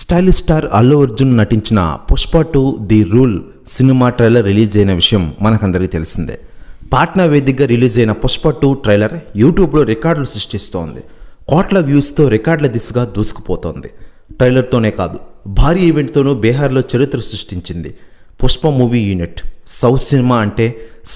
Stylish star Allu Arjun నటించిన Pushpa two the rule cinema trailer release అయిన విషయం మనకందరికీ తెలిసిందే. పాట్నా వేదికగా రిలీజ్ అయిన పుష్ప టూ ట్రైలర్ యూట్యూబ్లో రికార్డులు సృష్టిస్తోంది. కోట్ల వ్యూస్తో రికార్డుల దిశగా దూసుకుపోతోంది. ట్రైలర్తోనే కాదు భారీ ఈవెంట్తోనూ బీహార్లో చరిత్ర సృష్టించింది Pushpa movie unit. South cinema అంటే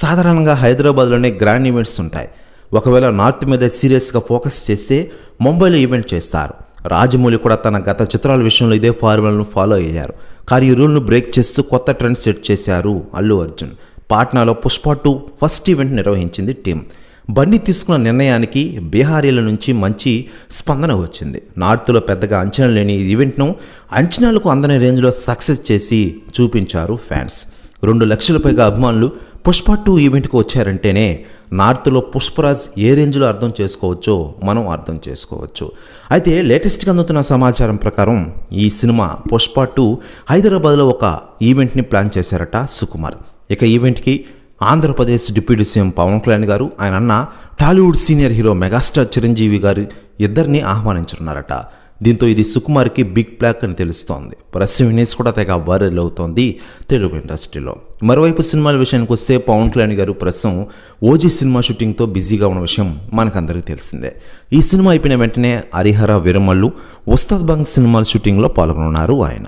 సాధారణంగా హైదరాబాద్లోనే గ్రాండ్ ఈవెంట్స్ ఉంటాయి. ఒకవేళ నార్త్ మీద సీరియస్గా ఫోకస్ చేస్తే ముంబైలో ఈవెంట్ చేస్తారు. రాజమౌళి కూడా తన గత చిత్రాల విషయంలో ఇదే ఫార్ములాను ఫాలో అయ్యారు. కానీ ఈ రూల్ను బ్రేక్ చేస్తూ కొత్త ట్రెండ్ సెట్ చేశారు అల్లు అర్జున్. పాట్నాలో పుష్ప టూ ఫస్ట్ ఈవెంట్ నిర్వహించింది టీం. బండి తీసుకున్న నిర్ణయానికి బీహారీల నుంచి మంచి స్పందన వచ్చింది. నార్త్లో పెద్దగా అంచనా లేని ఈ ఈవెంట్ను అంచనాలకు అందని రేంజ్లో సక్సెస్ చేసి చూపించారు ఫ్యాన్స్. రెండు లక్షల పైగా అభిమానులు పుష్ప టూ ఈవెంట్కి వచ్చారంటేనే నార్త్లో పుష్పరాజ్ ఏ రేంజ్లో అర్థం చేసుకోవచ్చో మనం అర్థం చేసుకోవచ్చు. అయితే లేటెస్ట్గా అందుతున్న సమాచారం ప్రకారం ఈ సినిమా పుష్ప టూ హైదరాబాద్లో ఒక ఈవెంట్ని ప్లాన్ చేశారట సుకుమార్. ఇక ఈవెంట్కి ఆంధ్రప్రదేశ్ డిప్యూటీ సీఎం పవన్ కళ్యాణ్ గారు ఆయన అన్న Tollywood senior hero megastar Chiranjeevi garu ఇద్దరిని ఆహ్వానించనున్నారట. దీంతో ఇది సుకుమార్కి బిగ్ ప్లాక్ అని తెలుస్తోంది. ప్రెస్ వినేష్ కూడా తెగ వైరల్ అవుతోంది తెలుగు ఇండస్ట్రీలో. మరోవైపు సినిమాల విషయానికి వస్తే పవన్ కళ్యాణ్ గారు ప్రస్తుతం ఓజీ సినిమా షూటింగ్తో బిజీగా ఉన్న విషయం మనకందరికీ తెలిసిందే. ఈ సినిమా అయిపోయిన వెంటనే హరిహర విరమల్లు ఉస్తాద్ బంగ్ సినిమాల షూటింగ్లో పాల్గొన్నారు ఆయన.